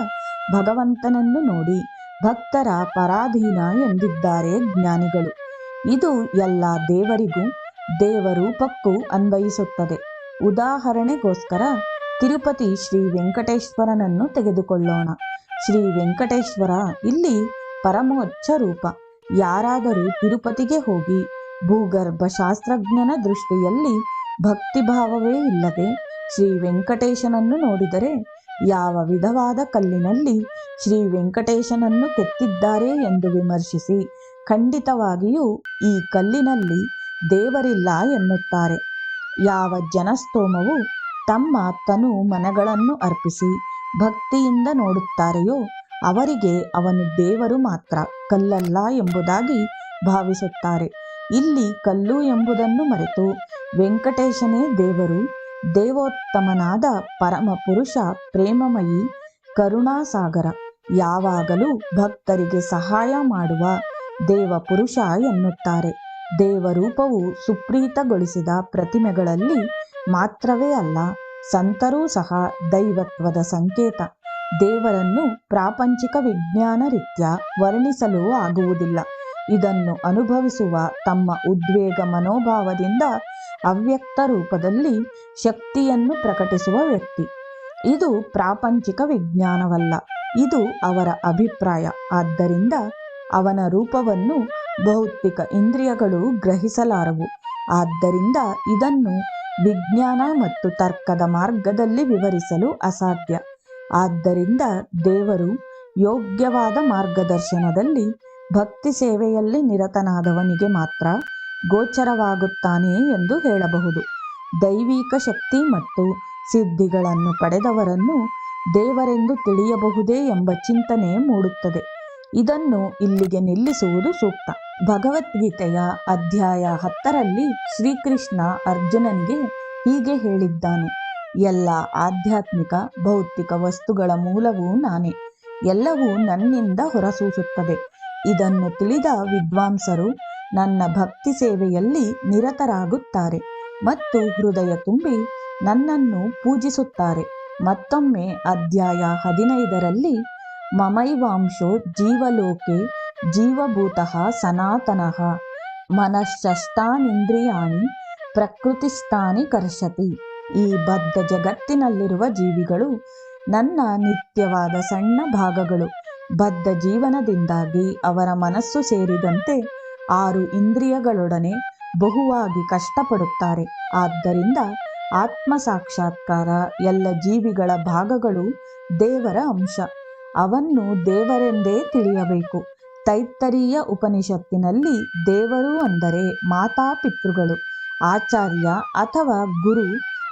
ಭಗವಂತನನ್ನು ನೋಡಿ ಭಕ್ತರ ಪರಾಧೀನ ಎಂದಿದ್ದಾರೆ ಜ್ಞಾನಿಗಳು. ಇದು ಎಲ್ಲ ದೇವರಿಗೂ, ದೇವರೂಪಕ್ಕೂ ಅನ್ವಯಿಸುತ್ತದೆ. ಉದಾಹರಣೆಗೋಸ್ಕರ ತಿರುಪತಿ ಶ್ರೀ ವೆಂಕಟೇಶ್ವರನನ್ನು ತೆಗೆದುಕೊಳ್ಳೋಣ. ಶ್ರೀ ವೆಂಕಟೇಶ್ವರ ಇಲ್ಲಿ ಪರಮೋಚ್ಚ ರೂಪ. ಯಾರಾದರೂ ತಿರುಪತಿಗೆ ಹೋಗಿ ಭೂಗರ್ಭ ಶಾಸ್ತ್ರಜ್ಞನ ದೃಷ್ಟಿಯಲ್ಲಿ ಭಕ್ತಿಭಾವವೇ ಇಲ್ಲದೆ ಶ್ರೀ ವೆಂಕಟೇಶನನ್ನು ನೋಡಿದರೆ ಯಾವ ವಿಧವಾದ ಕಲ್ಲಿನಲ್ಲಿ ಶ್ರೀ ವೆಂಕಟೇಶನನ್ನು ಕೆತ್ತಿದ್ದಾರೆ ಎಂದು ವಿಮರ್ಶಿಸಿ, ಖಂಡಿತವಾಗಿಯೂ ಈ ಕಲ್ಲಿನಲ್ಲಿ ದೇವರಿಲ್ಲ ಎನ್ನುತ್ತಾರೆ. ಯಾವ ಜನಸ್ತೋಮವು ತಮ್ಮ ತನು ಮನಗಳನ್ನು ಅರ್ಪಿಸಿ ಭಕ್ತಿಯಿಂದ ನೋಡುತ್ತಾರೆಯೋ ಅವರಿಗೆ ಅವನು ದೇವರು ಮಾತ್ರ, ಕಲ್ಲಲ್ಲ ಎಂಬುದಾಗಿ ಭಾವಿಸುತ್ತಾರೆ. ಇಲ್ಲಿ ಕಲ್ಲು ಎಂಬುದನ್ನು ಮರೆತು ವೆಂಕಟೇಶನೇ ದೇವರು ದೇವೋತ್ತಮನಾದ ಪರಮ ಪುರುಷ ಪ್ರೇಮಮಯಿ ಕರುಣಾಸಾಗರ, ಯಾವಾಗಲೂ ಭಕ್ತರಿಗೆ ಸಹಾಯ ಮಾಡುವ ದೇವ ಪುರುಷ ಎನ್ನುತ್ತಾರೆ. ದೇವರೂಪವು ಸುಪ್ರೀತಗೊಳಿಸಿದ ಪ್ರತಿಮೆಗಳಲ್ಲಿ ಮಾತ್ರವೇ ಅಲ್ಲ, ಸಂತರೂ ಸಹ ದೈವತ್ವದ ಸಂಕೇತ. ದೇವರನ್ನು ಪ್ರಾಪಂಚಿಕ ವಿಜ್ಞಾನ ರೀತ್ಯ ವರ್ಣಿಸಲು ಆಗುವುದಿಲ್ಲ. ಇದನ್ನು ಅನುಭವಿಸುವ ತಮ್ಮ ಉದ್ವೇಗ ಮನೋಭಾವದಿಂದ ಅವ್ಯಕ್ತ ರೂಪದಲ್ಲಿ ಶಕ್ತಿಯನ್ನು ಪ್ರಕಟಿಸುವ ವ್ಯಕ್ತಿ. ಇದು ಪ್ರಾಪಂಚಿಕ ವಿಜ್ಞಾನವಲ್ಲ. ಇದು ಅವರ ಅಭಿಪ್ರಾಯ. ಆದ್ದರಿಂದ ಅವನ ರೂಪವನ್ನು ಭೌತಿಕ ಇಂದ್ರಿಯಗಳು ಗ್ರಹಿಸಲಾರವು. ಆದ್ದರಿಂದ ಇದನ್ನು ವಿಜ್ಞಾನ ಮತ್ತು ತರ್ಕದ ಮಾರ್ಗದಲ್ಲಿ ವಿವರಿಸಲು ಅಸಾಧ್ಯ. ಆದ್ದರಿಂದ ದೇವರು ಯೋಗ್ಯವಾದ ಮಾರ್ಗದರ್ಶನದಲ್ಲಿ ಭಕ್ತಿ ಸೇವೆಯಲ್ಲಿ ನಿರತನಾದವನಿಗೆ ಮಾತ್ರ ಗೋಚರವಾಗುತ್ತಾನೆ ಎಂದು ಹೇಳಬಹುದು. ದೈವಿಕ ಶಕ್ತಿ ಮತ್ತು ಸಿದ್ಧಿಗಳನ್ನು ಪಡೆದವರನ್ನು ದೇವರೆಂದು ತಿಳಿಯಬಹುದೇ ಎಂಬ ಚಿಂತನೆ ಮೂಡುತ್ತದೆ. ಇದನ್ನು ಇಲ್ಲಿಗೆ ನಿಲ್ಲಿಸುವುದು ಸೂಕ್ತ. ಭಗವದ್ಗೀತೆಯ ಅಧ್ಯಾಯ ಹತ್ತರಲ್ಲಿ ಶ್ರೀಕೃಷ್ಣ ಅರ್ಜುನನಿಗೆ ಹೀಗೆ ಹೇಳಿದ್ದಾನೆ, ಎಲ್ಲ ಆಧ್ಯಾತ್ಮಿಕ, ಭೌತಿಕ ವಸ್ತುಗಳ ಮೂಲವೂ ನಾನೇ. ಎಲ್ಲವೂ ನನ್ನಿಂದ ಹೊರಸೂಸುತ್ತದೆ. ಇದನ್ನು ತಿಳಿದ ವಿದ್ವಾಂಸರು ನನ್ನ ಭಕ್ತಿ ಸೇವೆಯಲ್ಲಿ ನಿರತರಾಗುತ್ತಾರೆ ಮತ್ತು ಹೃದಯ ತುಂಬಿ ನನ್ನನ್ನು ಪೂಜಿಸುತ್ತಾರೆ. ಮತ್ತೊಮ್ಮೆ ಅಧ್ಯಾಯ ಹದಿನೈದರಲ್ಲಿ, ಮಮೈವಾಂಶೋ ಜೀವಲೋಕೆ ಜೀವಭೂತಃ ಸನಾತನಃ ಮನಶ್ಶಸ್ತಾನಿಂದ್ರಿಯಾಣಿ ಪ್ರಕೃತಿಸ್ಥಾನಿ ಕರ್ಷತಿ. ಈ ಬದ್ಧ ಜಗತ್ತಿನಲ್ಲಿರುವ ಜೀವಿಗಳು ನನ್ನ ನಿತ್ಯವಾದ ಸಣ್ಣ ಭಾಗಗಳು. ಬದ್ಧ ಜೀವನದಿಂದಾಗಿ ಅವರ ಮನಸ್ಸು ಸೇರಿದಂತೆ ಆರು ಇಂದ್ರಿಯಗಳೊಡನೆ ಬಹುವಾಗಿ ಕಷ್ಟಪಡುತ್ತಾರೆ. ಆದ್ದರಿಂದ ಆತ್ಮ ಸಾಕ್ಷಾತ್ಕಾರ ಎಲ್ಲ ಜೀವಿಗಳ ಭಾಗಗಳು ದೇವರ ಅಂಶ. ಅವನ್ನು ದೇವರೆಂದೇ ತಿಳಿಯಬೇಕು. ತೈತ್ತರೀಯ ಉಪನಿಷತ್ತಿನಲ್ಲಿ ದೇವರು ಅಂದರೆ ಮಾತಾಪಿತೃಗಳು ಆಚಾರ್ಯ ಅಥವಾ ಗುರು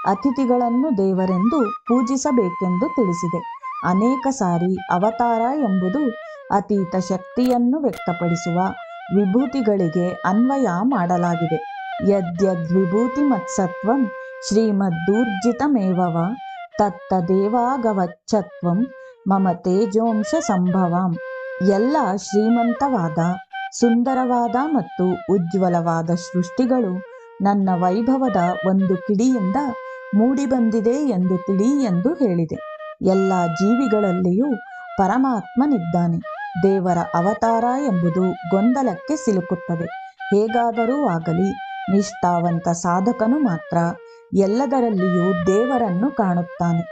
ಅತಿಥಿಗಳನ್ನು ದೇವರೆಂದು ಪೂಜಿಸಬೇಕೆಂದು ತಿಳಿಸಿದೆ. ಅನೇಕ ಸಾರಿ ಅವತಾರ ಎಂಬುದು ಅತೀತ ಶಕ್ತಿಯನ್ನು ವ್ಯಕ್ತಪಡಿಸುವ ವಿಭೂತಿಗಳಿಗೆ ಅನ್ವಯ ಮಾಡಲಾಗಿದೆ. ಯದ್ಯದ್ವಿಭೂತಿ ಮತ್ಸತ್ವಂ ಶ್ರೀಮದ್ದೂರ್ಜಿತಮೇವವ ತತ್ತದೇವಾಗವಚ್ಚತ್ವಂ ಮಮ ತೇಜೋಂಶ ಸಂಭವಂ ಎಲ್ಲ ಶ್ರೀಮಂತವಾದ, ಸುಂದರವಾದ ಮತ್ತು ಉಜ್ವಲವಾದ ಸೃಷ್ಟಿಗಳು ನನ್ನ ವೈಭವದ ಒಂದು ಕಿಡಿಯಿಂದ ಮೂಡಿಬಂದಿದೆ ಎಂದು ತಿಳಿ ಎಂದು ಹೇಳಿದೆ. ಎಲ್ಲ ಜೀವಿಗಳಲ್ಲಿಯೂ ಪರಮಾತ್ಮನಿದ್ದಾನೆ. ದೇವರ ಅವತಾರ ಎಂಬುದು ಗೊಂದಲಕ್ಕೆ ಸಿಲುಕುತ್ತದೆ. ಹೇಗಾದರೂ ಆಗಲಿ, ನಿಷ್ಠಾವಂತ ಸಾಧಕನು ಮಾತ್ರ ಎಲ್ಲದರಲ್ಲಿಯೂ ದೇವರನ್ನು ಕಾಣುತ್ತಾನೆ.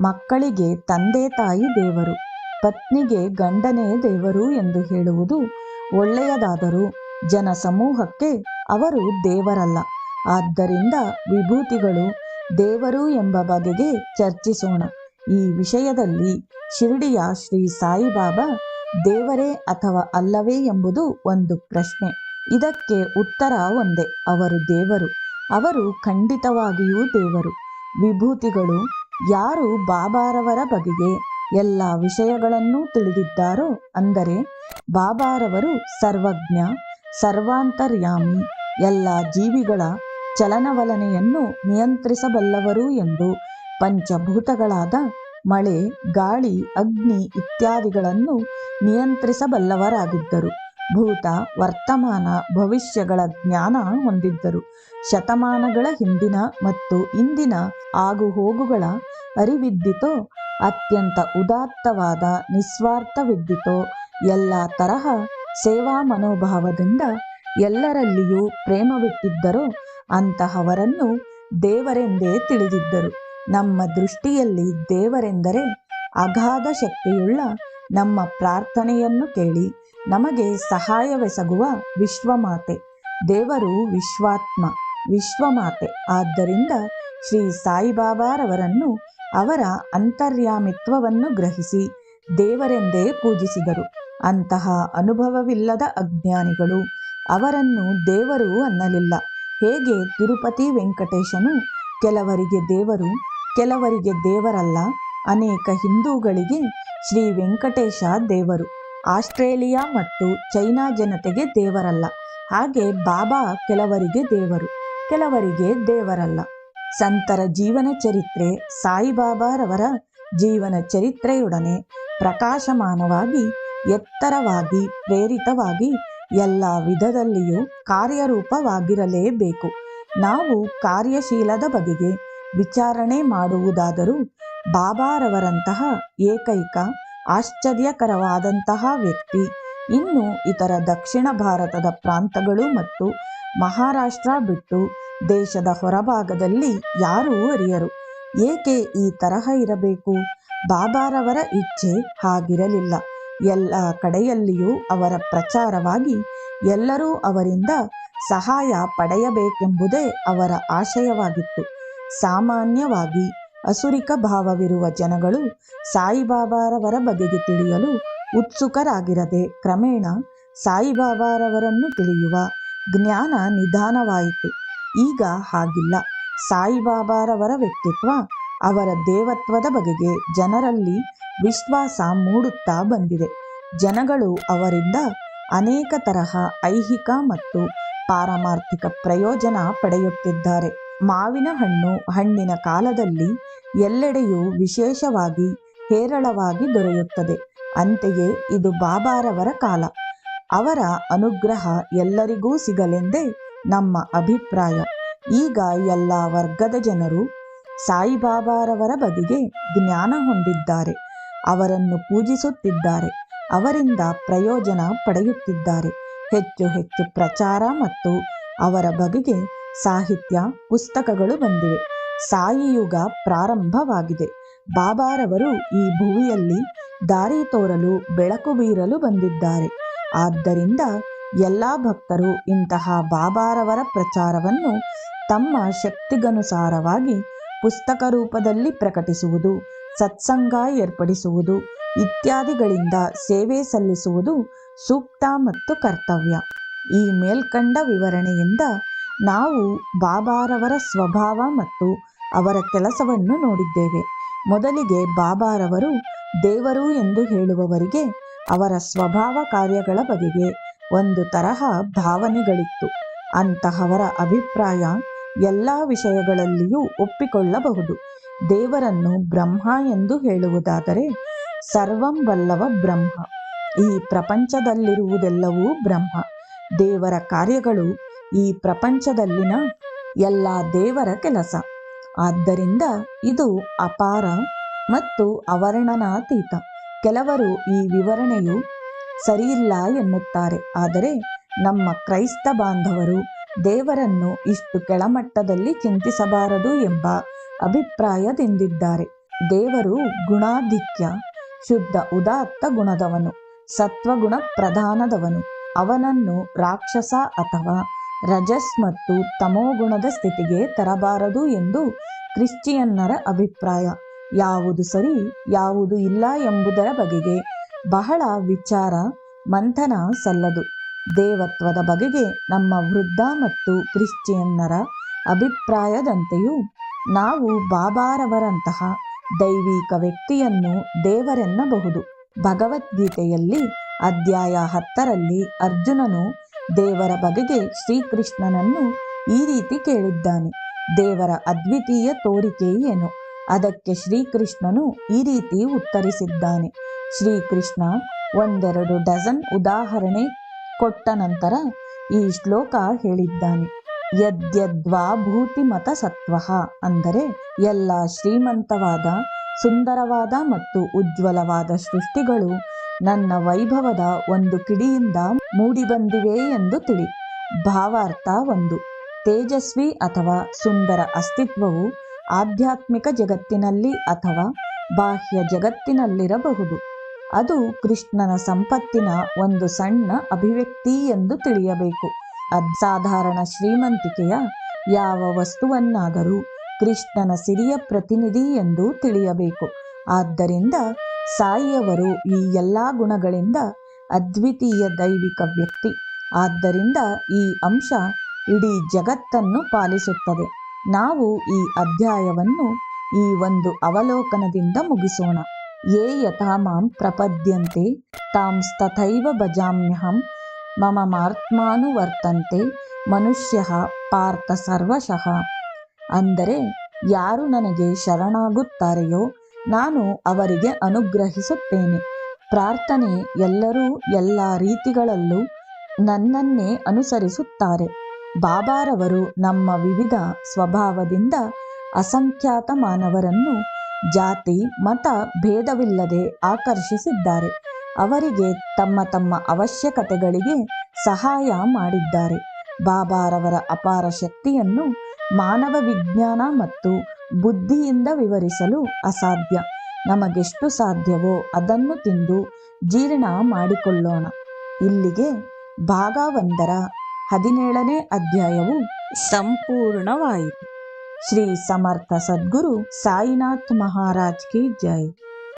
ಮಕ್ಕಳಿಗೆ ತಂದೆ ತಾಯಿ ದೇವರು, ಪತ್ನಿಗೆ ಗಂಡನೇ ದೇವರು ಎಂದು ಹೇಳುವುದು ಒಳ್ಳೆಯದಾದರೂ ಜನ ಸಮೂಹಕ್ಕೆ ಅವರು ದೇವರಲ್ಲ. ಆದ್ದರಿಂದ ವಿಭೂತಿಗಳು ದೇವರು ಎಂಬ ಬಗೆಗೆ ಚರ್ಚಿಸೋಣ. ಈ ವಿಷಯದಲ್ಲಿ ಶಿರಡಿಯ ಶ್ರೀ ಸಾಯಿಬಾಬಾ ದೇವರೇ ಅಥವಾ ಅಲ್ಲವೇ ಎಂಬುದು ಒಂದು ಪ್ರಶ್ನೆ. ಇದಕ್ಕೆ ಉತ್ತರ ಒಂದೇ, ಅವರು ದೇವರು. ಅವರು ಖಂಡಿತವಾಗಿಯೂ ದೇವರು. ವಿಭೂತಿಗಳು ಯಾರು ಬಾಬಾರವರ ಬಗೆಗೆ ಎಲ್ಲ ವಿಷಯಗಳನ್ನೂ ತಿಳಿದಿದ್ದಾರೋ ಅಂದರೆ, ಬಾಬಾರವರು ಸರ್ವಜ್ಞ, ಸರ್ವಾಂತರ್ಯಾಮಿ, ಎಲ್ಲ ಜೀವಿಗಳ ಚಲನವಲನೆಯನ್ನು ನಿಯಂತ್ರಿಸಬಲ್ಲವರು ಎಂದು ಪಂಚಭೂತಗಳಾದ ಮಳೆ, ಗಾಳಿ, ಅಗ್ನಿ ಇತ್ಯಾದಿಗಳನ್ನು ನಿಯಂತ್ರಿಸಬಲ್ಲವರಾಗಿದ್ದರು. ಭೂತ, ವರ್ತಮಾನ, ಭವಿಷ್ಯಗಳ ಜ್ಞಾನ ಹೊಂದಿದ್ದರು. ಶತಮಾನಗಳ ಹಿಂದಿನ ಮತ್ತು ಇಂದಿನ ಆಗುಹೋಗುಗಳ ಅರಿವಿದ್ದಿತೋ, ಅತ್ಯಂತ ಉದಾತ್ತವಾದ ನಿಸ್ವಾರ್ಥವಿದ್ದಿತೋ, ಎಲ್ಲ ತರಹ ಸೇವಾ ಮನೋಭಾವದಿಂದ ಎಲ್ಲರಲ್ಲಿಯೂ ಪ್ರೇಮವಿಟ್ಟಿದ್ದರೋ, ಅಂತಹವರನ್ನು ದೇವರೆಂದೇ ತಿಳಿದಿದ್ದರು. ನಮ್ಮ ದೃಷ್ಟಿಯಲ್ಲಿ ದೇವರೆಂದರೆ ಅಗಾಧ ಶಕ್ತಿಯುಳ್ಳ ನಮ್ಮ ಪ್ರಾರ್ಥನೆಯನ್ನು ಕೇಳಿ ನಮಗೆ ಸಹಾಯವೆಸಗುವ ವಿಶ್ವಮಾತೆ. ದೇವರು ವಿಶ್ವಾತ್ಮ, ವಿಶ್ವಮಾತೆ. ಆದ್ದರಿಂದ ಶ್ರೀ ಸಾಯಿಬಾಬಾರವರನ್ನು ಅವರ ಅಂತರ್ಯಾಮಿತ್ವವನ್ನು ಗ್ರಹಿಸಿ ದೇವರೆಂದೇ ಪೂಜಿಸಿದರು. ಅಂತಹ ಅನುಭವವಿಲ್ಲದ ಅಜ್ಞಾನಿಗಳು ಅವರನ್ನು ದೇವರು ಅನ್ನಲಿಲ್ಲ. ಹೇಗೆ ತಿರುಪತಿ ವೆಂಕಟೇಶನು ಕೆಲವರಿಗೆ ದೇವರು ಕೆಲವರಿಗೆ ದೇವರಲ್ಲ, ಅನೇಕ ಹಿಂದೂಗಳಿಗೆ ಶ್ರೀ ವೆಂಕಟೇಶ ದೇವರು. ಆಸ್ಟ್ರೇಲಿಯಾ ಮತ್ತು ಚೈನಾ ಜನತೆಗೆ ದೇವರಲ್ಲ, ಹಾಗೆ ಬಾಬಾ ಕೆಲವರಿಗೆ ದೇವರು, ಕೆಲವರಿಗೆ ದೇವರಲ್ಲ. ಸಂತರ ಜೀವನ ಚರಿತ್ರೆ ಸಾಯಿಬಾಬಾರವರ ಜೀವನ ಚರಿತ್ರೆಯೊಡನೆ ಪ್ರಕಾಶಮಾನವಾಗಿ, ಎತ್ತರವಾಗಿ, ಪ್ರೇರಿತವಾಗಿ ಎಲ್ಲ ವಿಧದಲ್ಲಿಯೂ ಕಾರ್ಯರೂಪವಾಗಿರಲೇಬೇಕು. ನಾವು ಕಾರ್ಯಶೀಲದ ಬಗೆಗೆ ವಿಚಾರಣೆ ಮಾಡುವುದಾದರೂ ಬಾಬಾರವರಂತಹ ಏಕೈಕ, ಆಶ್ಚರ್ಯಕರವಾದಂತಹ ವ್ಯಕ್ತಿ. ಇನ್ನು ಇತರ ದಕ್ಷಿಣ ಭಾರತದ ಪ್ರಾಂತಗಳು ಮತ್ತು ಮಹಾರಾಷ್ಟ್ರ ಬಿಟ್ಟು ದೇಶದ ಹೊರಭಾಗದಲ್ಲಿ ಯಾರೂ ಅರಿಯರು. ಏಕೆ ಈ ತರಹ ಇರಬೇಕು? ಬಾಬಾರವರ ಇಚ್ಛೆ ಹಾಗಿರಲಿಲ್ಲ. ಎಲ್ಲ ಕಡೆಯಲ್ಲಿಯೂ ಅವರ ಪ್ರಚಾರವಾಗಿ ಎಲ್ಲರೂ ಅವರಿಂದ ಸಹಾಯ ಪಡೆಯಬೇಕೆಂಬುದೇ ಅವರ ಆಶಯವಾಗಿತ್ತು. ಸಾಮಾನ್ಯವಾಗಿ ಅಸುರಿಕ ಭಾವವಿರುವ ಜನಗಳು ಸಾಯಿಬಾಬಾರವರ ಬಗೆಗೆ ತಿಳಿಯಲು ಉತ್ಸುಕರಾಗಿರದೆ ಕ್ರಮೇಣ ಸಾಯಿಬಾಬಾರವರನ್ನು ತಿಳಿಯುವ ಜ್ಞಾನ ನಿಧಾನವಾಯಿತು. ಈಗ ಹಾಗಿಲ್ಲ. ಸಾಯಿಬಾಬಾರವರ ವ್ಯಕ್ತಿತ್ವ ಅವರ ದೇವತ್ವದ ಬಗೆಗೆ ಜನರಲ್ಲಿ ವಿಶ್ವಾಸ ಮೂಡುತ್ತಾ ಬಂದಿದೆ. ಜನಗಳು ಅವರಿಂದ ಅನೇಕ ತರಹ ಐಹಿಕ ಮತ್ತು ಪಾರಮಾರ್ಥಿಕ ಪ್ರಯೋಜನ ಪಡೆಯುತ್ತಿದ್ದಾರೆ. ಮಾವಿನ ಹಣ್ಣು ಹಣ್ಣಿನ ಕಾಲದಲ್ಲಿ ಎಲ್ಲೆಡೆಯೂ ವಿಶೇಷವಾಗಿ ಹೇರಳವಾಗಿ ದೊರೆಯುತ್ತದೆ. ಅಂತೆಯೇ ಇದು ಬಾಬಾರವರ ಕಾಲ. ಅವರ ಅನುಗ್ರಹ ಎಲ್ಲರಿಗೂ ಸಿಗಲೆಂದೇ ನಮ್ಮ ಅಭಿಪ್ರಾಯ. ಈಗ ಎಲ್ಲ ವರ್ಗದ ಜನರು ಸಾಯಿಬಾಬಾರವರ ಬಗೆಗೆ ಜ್ಞಾನ ಹೊಂದಿದ್ದಾರೆ. ಅವರನ್ನು ಪೂಜಿಸುತ್ತಿದ್ದಾರೆ. ಅವರಿಂದ ಪ್ರಯೋಜನ ಪಡೆಯುತ್ತಿದ್ದಾರೆ. ಹೆಚ್ಚು ಹೆಚ್ಚು ಪ್ರಚಾರ ಮತ್ತು ಅವರ ಬಗೆಗೆ ಸಾಹಿತ್ಯ, ಪುಸ್ತಕಗಳು ಬಂದಿವೆ. ಸಾಯಿಯುಗ ಪ್ರಾರಂಭವಾಗಿದೆ. ಬಾಬಾರವರು ಈ ಭುವಿಯಲ್ಲಿ ದಾರಿ ತೋರಲು, ಬೆಳಕು ಬೀರಲು ಬಂದಿದ್ದಾರೆ. ಆದ್ದರಿಂದ ಎಲ್ಲ ಭಕ್ತರು ಇಂತಹ ಬಾಬಾರವರ ಪ್ರಚಾರವನ್ನು ತಮ್ಮ ಶಕ್ತಿಗನುಸಾರವಾಗಿ ಪುಸ್ತಕ ರೂಪದಲ್ಲಿ ಪ್ರಕಟಿಸುವುದು, ಸತ್ಸಂಗ ಏರ್ಪಡಿಸುವುದು, ಇತ್ಯಾದಿಗಳಿಂದ ಸೇವೆ ಸಲ್ಲಿಸುವುದು ಸೂಕ್ತ ಮತ್ತು ಕರ್ತವ್ಯ. ಈ ಮೇಲ್ಕಂಡ ವಿವರಣೆಯಿಂದ ನಾವು ಬಾಬಾರವರ ಸ್ವಭಾವ ಮತ್ತು ಅವರ ಕೆಲಸವನ್ನು ನೋಡಿದ್ದೇವೆ. ಮೊದಲಿಗೆ ಬಾಬಾರವರು ದೇವರು ಎಂದು ಹೇಳುವವರಿಗೆ ಅವರ ಸ್ವಭಾವ ಕಾರ್ಯಗಳ ಬಗೆಗೆ ಒಂದು ತರಹ ಭಾವನೆಗಳಿತ್ತು. ಅಂತಹವರ ಅಭಿಪ್ರಾಯ ಎಲ್ಲ ವಿಷಯಗಳಲ್ಲಿಯೂ ಒಪ್ಪಿಕೊಳ್ಳಬಹುದು. ದೇವರನ್ನು ಬ್ರಹ್ಮ ಎಂದು ಹೇಳುವುದಾದರೆ ಸರ್ವಂ ಬಲ್ಲವ ಬ್ರಹ್ಮ. ಈ ಪ್ರಪಂಚದಲ್ಲಿರುವುದೆಲ್ಲವೂ ಬ್ರಹ್ಮ. ದೇವರ ಕಾರ್ಯಗಳು ಈ ಪ್ರಪಂಚದಲ್ಲಿನ ಎಲ್ಲ ದೇವರ ಕೆಲಸ. ಆದ್ದರಿಂದ ಇದು ಅಪಾರ ಮತ್ತು ಅವರ್ಣನಾತೀತ ಕೆಲವರು ಈ ವಿವರಣೆಯು ಸರಿಯಿಲ್ಲ ಎನ್ನುತ್ತಾರೆ. ಆದರೆ ನಮ್ಮ ಕ್ರೈಸ್ತ ಬಾಂಧವರು ದೇವರನ್ನು ಇಷ್ಟು ಕೆಳಮಟ್ಟದಲ್ಲಿ ಚಿಂತಿಸಬಾರದು ಎಂಬ ಅಭಿಪ್ರಾಯದಿಂದಿದ್ದಾರೆ. ದೇವರು ಗುಣಾಧಿಕ್ಯ, ಶುದ್ಧ, ಉದಾತ್ತ ಗುಣದವನು, ಸತ್ವಗುಣ ಪ್ರಧಾನದವನು. ಅವನನ್ನು ರಾಕ್ಷಸ ಅಥವಾ ರಜಸ್ ಮತ್ತು ತಮೋಗುಣದ ಸ್ಥಿತಿಗೆ ತರಬಾರದು ಎಂದು ಕ್ರಿಶ್ಚಿಯನ್ನರ ಅಭಿಪ್ರಾಯ. ಯಾವುದು ಸರಿ, ಯಾವುದು ಇಲ್ಲ ಎಂಬುದರ ಬಗೆಗೆ ಬಹಳ ವಿಚಾರ ಮಂಥನ ಸಲ್ಲದು. ದೇವತ್ವದ ಬಗೆಗೆ ನಮ್ಮ ವೃದ್ಧ ಮತ್ತು ಕ್ರಿಶ್ಚಿಯನ್ನರ ಅಭಿಪ್ರಾಯದಂತೆಯೂ ನಾವು ಬಾಬಾರವರಂತಹ ದೈವಿಕ ವ್ಯಕ್ತಿಯನ್ನು ದೇವರೆನ್ನಬಹುದು. ಭಗವದ್ಗೀತೆಯಲ್ಲಿ ಅಧ್ಯಾಯ ಹತ್ತರಲ್ಲಿ ಅರ್ಜುನನು ದೇವರ ಬಗೆಗೆ ಶ್ರೀಕೃಷ್ಣನನ್ನು ಈ ರೀತಿ ಕೇಳಿದ್ದಾನೆ. ದೇವರ ಅದ್ವಿತೀಯ ತೋರಿಕೆ ಏನು? ಅದಕ್ಕೆ ಶ್ರೀಕೃಷ್ಣನು ಈ ರೀತಿ ಉತ್ತರಿಸಿದ್ದಾನೆ. ಶ್ರೀಕೃಷ್ಣ ಒಂದೆರಡು ಡಜನ್ ಉದಾಹರಣೆ ಕೊಟ್ಟ ನಂತರ ಈ ಶ್ಲೋಕ ಹೇಳಿದ್ದಾನೆ. ಯದ್ಯದ್ವಾ ಭೂತಿಮತ ಸತ್ವ ಅಂದರೆ ಎಲ್ಲ ಶ್ರೀಮಂತವಾದ, ಸುಂದರವಾದ ಮತ್ತು ಉಜ್ವಲವಾದ ಸೃಷ್ಟಿಗಳು ನನ್ನ ವೈಭವದ ಒಂದು ಕಿಡಿಯಿಂದ ಮೂಡಿಬಂದಿವೆ ಎಂದು ತಿಳಿ. ಭಾವಾರ್ಥ ಒಂದು. ತೇಜಸ್ವಿ ಅಥವಾ ಸುಂದರ ಅಸ್ತಿತ್ವವು ಆಧ್ಯಾತ್ಮಿಕ ಜಗತ್ತಿನಲ್ಲಿ ಅಥವಾ ಬಾಹ್ಯ ಜಗತ್ತಿನಲ್ಲಿರಬಹುದು. ಅದು ಕೃಷ್ಣನ ಸಂಪತ್ತಿನ ಒಂದು ಸಣ್ಣ ಅಭಿವ್ಯಕ್ತಿ ಎಂದು ತಿಳಿಯಬೇಕು. ಅಸಾಧಾರಣ ಶ್ರೀಮಂತಿಕೆಯ ಯಾವ ವಸ್ತುವನ್ನಾದರೂ ಕೃಷ್ಣನ ಸಿರಿಯ ಪ್ರತಿನಿಧಿ ಎಂದು ತಿಳಿಯಬೇಕು. ಆದ್ದರಿಂದ ಸಾಯಿಯವರು ಈ ಎಲ್ಲ ಗುಣಗಳಿಂದ ಅದ್ವಿತೀಯ ದೈವಿಕ ವ್ಯಕ್ತಿ. ಆದ್ದರಿಂದ ಈ ಅಂಶ ಇಡೀ ಜಗತ್ತನ್ನು ಪಾಲಿಸುತ್ತದೆ. ನಾವು ಈ ಅಧ್ಯಾಯವನ್ನು ಈ ಒಂದು ಅವಲೋಕನದಿಂದ ಮುಗಿಸೋಣ. ಯೇ ಯಥಾ ಮಾಂ ಪ್ರಪದ್ಯಂತೆ ತಥೈವ ಭಜಾಮ್ಯಹಂ, ಮಮ ಮಾರ್ತ್ಮಾನುವರ್ತಂತೆ ಮನುಷ್ಯ ಪಾರ್ಥ ಸರ್ವಶಃ. ಅಂದರೆ ಯಾರು ನನಗೆ ಶರಣಾಗುತ್ತಾರೆಯೋ ನಾನು ಅವರಿಗೆ ಅನುಗ್ರಹಿಸುತ್ತೇನೆ. ಪ್ರಾರ್ಥನೆ ಎಲ್ಲರೂ ಎಲ್ಲ ರೀತಿಗಳಲ್ಲೂ ನನ್ನನ್ನೇ ಅನುಸರಿಸುತ್ತಾರೆ. ಬಾಬಾರವರು ನಮ್ಮ ವಿವಿಧ ಸ್ವಭಾವದಿಂದ ಅಸಂಖ್ಯಾತ ಮಾನವರನ್ನು ಜಾತಿ, ಮತ, ಭೇದವಿಲ್ಲದೆ ಆಕರ್ಷಿಸಿದ್ದಾರೆ. ಅವರಿಗೆ ತಮ್ಮ ತಮ್ಮ ಅವಶ್ಯಕತೆಗಳಿಗೆ ಸಹಾಯ ಮಾಡಿದ್ದಾರೆ. ಬಾಬಾರವರ ಅಪಾರ ಶಕ್ತಿಯನ್ನು ಮಾನವ ವಿಜ್ಞಾನ ಮತ್ತು ಬುದ್ಧಿಯಿಂದ ವಿವರಿಸಲು ಅಸಾಧ್ಯ. ನಮಗೆಷ್ಟು ಸಾಧ್ಯವೋ ಅದನ್ನು ತಿಂದು ಜೀರ್ಣ ಮಾಡಿಕೊಳ್ಳೋಣ. ಇಲ್ಲಿಗೆ ಭಾಗ ಒಂದರ ಹದಿನೇಳನೇ ಅಧ್ಯಾಯವು ಸಂಪೂರ್ಣವಾಯಿತು. ಶ್ರೀ ಸಮರ್ಥ ಸದ್ಗುರು ಸಾಯಿನಾಥ್ ಮಹಾರಾಜ್ ಕಿ ಜೈ.